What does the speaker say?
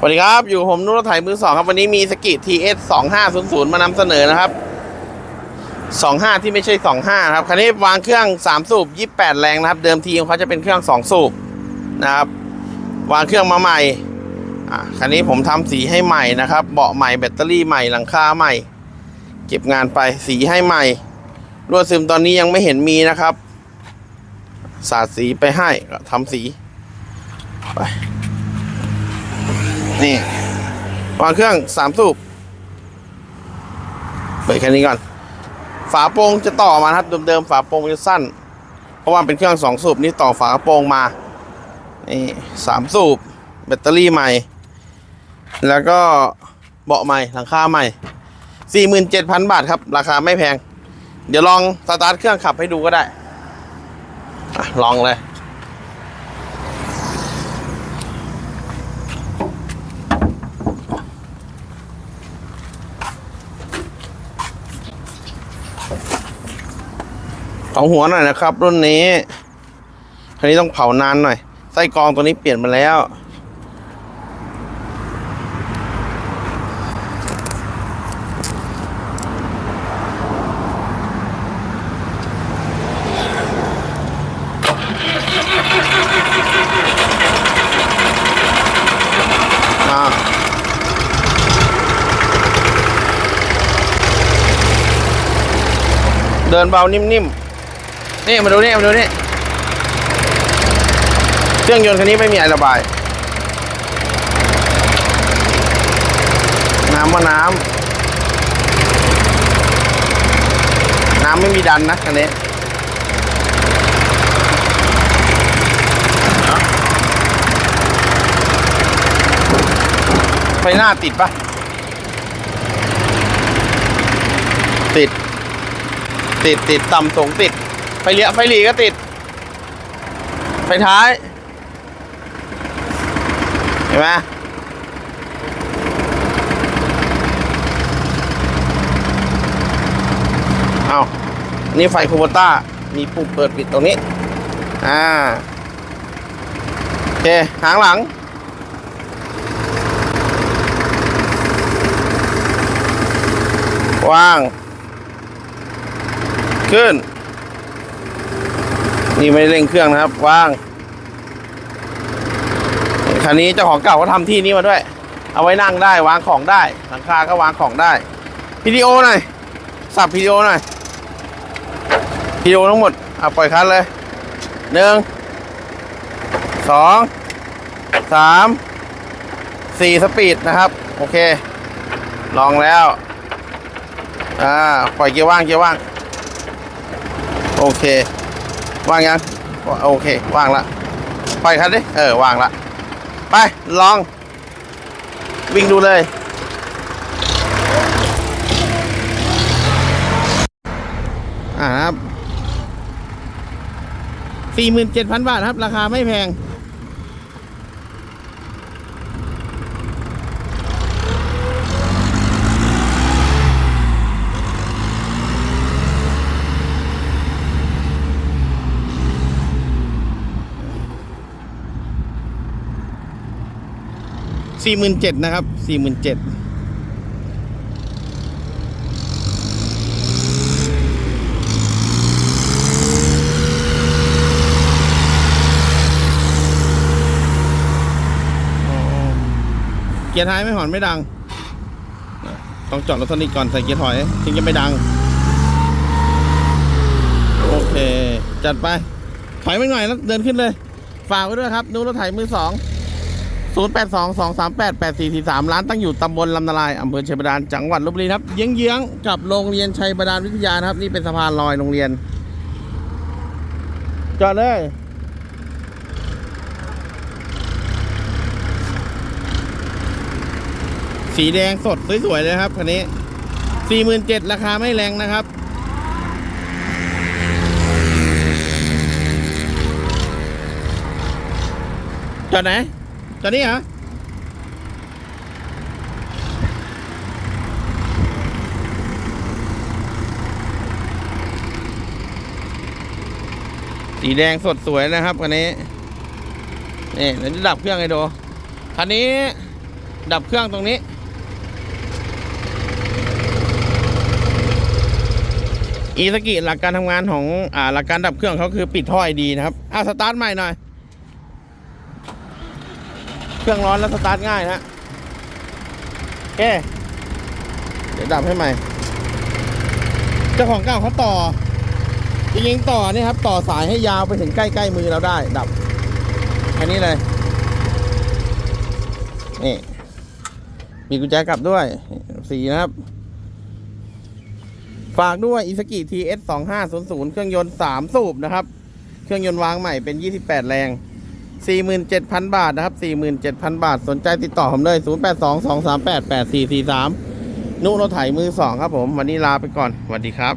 สวัสดีครับ อยู่กับผมนุ่นรถไถมือสองครับ วันนี้มีสกิทีเอสสองห้าศูนย์ศูนย์มานำเสนอนะครับสองห้าที่ไม่ใช่สองห้าครับ คันนี้วางเครื่องสามสูบยี่แปดแรงนะครับ เดิมทีของเขาจะเป็นเครื่องสองสูบนะครับ วางเครื่องมาใหม่อะคันนี้ผมทำสีให้ใหม่นะครับ เบาะใหม่แบตเตอรี่ใหม่หลังคาใหม่ เก็บงานไปสีให้ใหม่รวดซึมตอนนี้ยังไม่เห็นมีนะครับ สาดสีไปให้ก็ทำสีไป นี่วางเครื่องสามสูบเปิดแค่นี้ก่อน ฝาโปร่งจะต่อมาครับเดิมๆฝาโปร่งจะสั้น เพราะว่าเป็นเครื่องสองสูบนี่ต่อฝาโปร่งมานี่สามสูบแบตเตอรี่ใหม่ แล้วก็เบาะใหม่หลังคาใหม่สี่หมื่นเจ็ดพันบาทครับ ราคาไม่แพง เดี๋ยวลองสตาร์ทเครื่องขับให้ดูก็ได้อลองเลยาหัวหน่อยนะครับ รุ่นนี้คันนี้ต้องเผานานหน่อย ไส้กรองตัวนี้เปลี่ยนมาแล้วเดินเบานิ่มๆ นี่มาดูนี่มาดูนี่เครื่องยนต์คันนี้ไม่มีไอระบาย น้ำว่าน้ำน้ำไม่มีดันนะคันนี้ไฟหน้าติดปะติด ติดติดต่ำสูงติด ไฟเลี้ยวไฟหลีก็ติด ไฟท้าย เห็นไหมเอานี่ไฟคูโบต้า มีปุ่มเปิดปิดตรงนี้ อ่า โอเค หางหลังวาง ขึ้น นี่ไม่ได้เร่งเครื่องนะครับว่างคันนี้เจ้าของเก่าก็ทำที่นี้มาด้วย เอาไว้นั่งได้วางของได้ หลังคาก็วางของได้พีดีโอหน่อยสับพีดีโอหน่อยพีดีโอทั้งหมดอะปล่อยคันเลยหนึ่งสองสามสี่สปีดนะครับ โอเค ลองแล้วอ่าปล่อยเกียร์ว่างเกียร์ว่าง โอเค วางยังโอเค วางละปล่อยคันดิเออวางละไป ลอง วิ่งดูเลย อ่าครับสี่หมื่นเจ็ดพันบาทครับ ราคาไม่แพง สี่หมื่นเจ็ดนะครับสี่หมื่นเจ็ดเกียร์ท้ายไม่หอนไม่ดัง ต้องจอดรถทนนี้ก่อนใส่เกียร์ถอยถึงจะไม่ดัง โอเค จัดไป ถอยไปหน่อยแล้วเดินขึ้นเลย ฝากไว้ด้วยครับ ดูรถไถมือสอง 0 8 2 2 3 8 8 4 4 3 ร้านตั้งอยู่ตำบลลำนาลายอำเภอชัยบาดาลจังหวัดลบบุรีครับเยื้องๆกับโรงเรียนชัยบาดาลวิทยานะครับ นี่เป็นสะพานลอยโรงเรียนจอดเลยสีแดงสดสวยๆเลยครับคันนี้ 47,000ราคาไม่แรงนะครับจอดไหน จอดนี่เหรอสีแดงสดสวยนะครับคันนี้นี่เดี๋ยวจะดับเครื่องให้ดูคันนี้ดับเครื่องตรงนี้ อีสกิหลักการทำงานของอ่าหลักการดับเครื่องเขาคือปิดท่อไอดีนะครับอะสตาร์ทใหม่หน่อย เครื่องร้อนแล้วสตาร์ทง่ายนะโอเค เดี๋ยวดับให้ใหม่ เจ้าของเก่าเขาต่อ จริงๆต่อนี่ครับ ต่อสายให้ยาวไปถึงใกล้ๆมือเราได้ ดับแค่นี้เลย นี่ มีกุญแจกลับด้วย สีนะครับ ฝากด้วย i s a k i TS 2 5 0 0เครื่องยนต์3สูบนะครับ เครื่องยนต์วางใหม่เป็น28แรง 47,000 บาทนะครับ 47,000 บาท สนใจติดต่อผมเลย 0822388443 นุโนไถมือ 2 ครับผม วันนี้ลาไปก่อนสวัสดีครับ